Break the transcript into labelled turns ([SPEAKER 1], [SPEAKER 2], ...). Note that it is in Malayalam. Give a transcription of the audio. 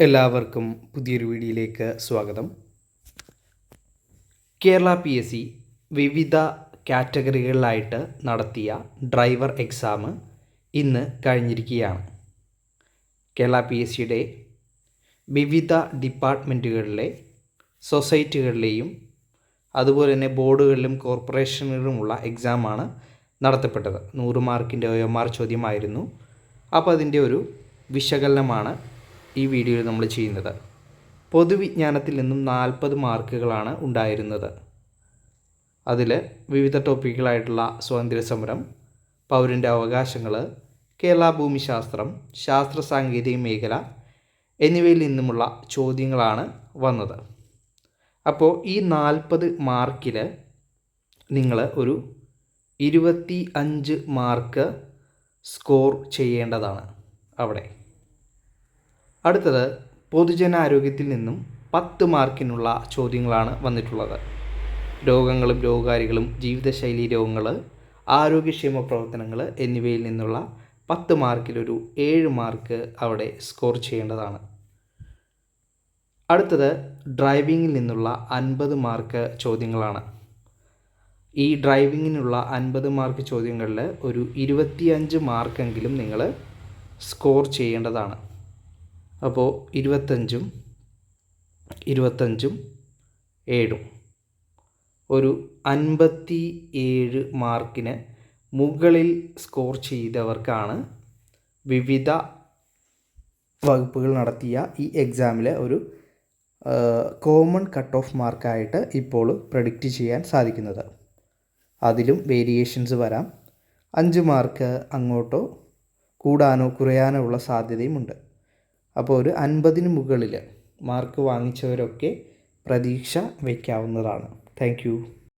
[SPEAKER 1] എല്ലാവർക്കും പുതിയൊരു വീഡിയോയിലേക്ക് സ്വാഗതം. കേരള പി എസ് സി വിവിധ കാറ്റഗറികളിലായിട്ട് നടത്തിയ ഡ്രൈവർ എക്സാം ഇന്ന് കഴിഞ്ഞിരിക്കുകയാണ്. കേരള പി എസ് സിയുടെ വിവിധ ഡിപ്പാർട്ട്മെന്റുകളിലെ സൊസൈറ്റികളിലെയും അതുപോലെ തന്നെ ബോർഡുകളിലും കോർപ്പറേഷനുകളിലുമുള്ള എക്സാമാണ് നടത്തപ്പെട്ടത്. നൂറ് മാർക്കിന്റെ ഒ എം ആർ ചോദ്യമായിരുന്നു. അപ്പോൾ അതിന്റെ ഒരു വിശകലനമാണ് ഈ വീഡിയോയിൽ നമ്മൾ ചെയ്യുന്നത്. പൊതുവിജ്ഞാനത്തിൽ നിന്നും നാൽപ്പത് മാർക്കുകളാണ് ഉണ്ടായിരുന്നത്. അതിൽ വിവിധ ടോപ്പിക്കുകളായിട്ടുള്ള സ്വാതന്ത്ര്യ സമരം പൗരന്റെ അവകാശങ്ങൾ കേരള ഭൂമിശാസ്ത്രം ശാസ്ത്ര സാങ്കേതിക മേഖല എന്നിവയിൽ നിന്നുമുള്ള ചോദ്യങ്ങളാണ് വന്നത്. അപ്പോൾ ഈ നാൽപ്പത് മാർക്കിൽ നിങ്ങൾ ഒരു ഇരുപത്തി അഞ്ച് മാർക്ക് സ്കോർ ചെയ്യേണ്ടതാണ് അവിടെ. അടുത്തത് പൊതുജനാരോഗ്യത്തിൽ നിന്നും പത്ത് മാർക്കിനുള്ള ചോദ്യങ്ങളാണ് വന്നിട്ടുള്ളത്. രോഗങ്ങളും രോഗകാരികളും ജീവിതശൈലി രോഗങ്ങൾ ആരോഗ്യക്ഷേമ പ്രവർത്തനങ്ങൾ എന്നിവയിൽ നിന്നുള്ള പത്ത് മാർക്കിലൊരു ഏഴ് മാർക്ക് അവിടെ സ്കോർ ചെയ്യേണ്ടതാണ്. അടുത്തത് ഡ്രൈവിങ്ങിൽ നിന്നുള്ള അൻപത് മാർക്ക് ചോദ്യങ്ങളാണ്. ഈ ഡ്രൈവിങ്ങിനുള്ള അൻപത് മാർക്ക് ചോദ്യങ്ങളിൽ ഒരു ഇരുപത്തിയഞ്ച് മാർക്കെങ്കിലും നിങ്ങൾ സ്കോർ ചെയ്യേണ്ടതാണ്. അപ്പോൾ ഇരുപത്തഞ്ചും ഇരുപത്തഞ്ചും ഏഴും. ഒരു അൻപത്തി ഏഴ് മാർക്കിന് മുകളിൽ സ്കോർ ചെയ്തവർക്കാണ് വിവിധ വകുപ്പുകൾ നടത്തിയ ഈ എക്സാമിലെ ഒരു കോമൺ കട്ട് ഓഫ് മാർക്കായിട്ട് ഇപ്പോൾ പ്രഡിക്റ്റ് ചെയ്യാൻ സാധിക്കുന്നത്. അതിലും വേരിയേഷൻസ് വരാം. അഞ്ച് മാർക്ക് അങ്ങോട്ടോ കൂടാനോ കുറയാനോ ഉള്ള സാധ്യതയുമുണ്ട്. അപ്പോൾ ഒരു അൻപതിന് മുകളിൽ മാർക്ക് വാങ്ങിച്ചവരൊക്കെ പ്രതീക്ഷ വയ്ക്കാവുന്നതാണ്. താങ്ക്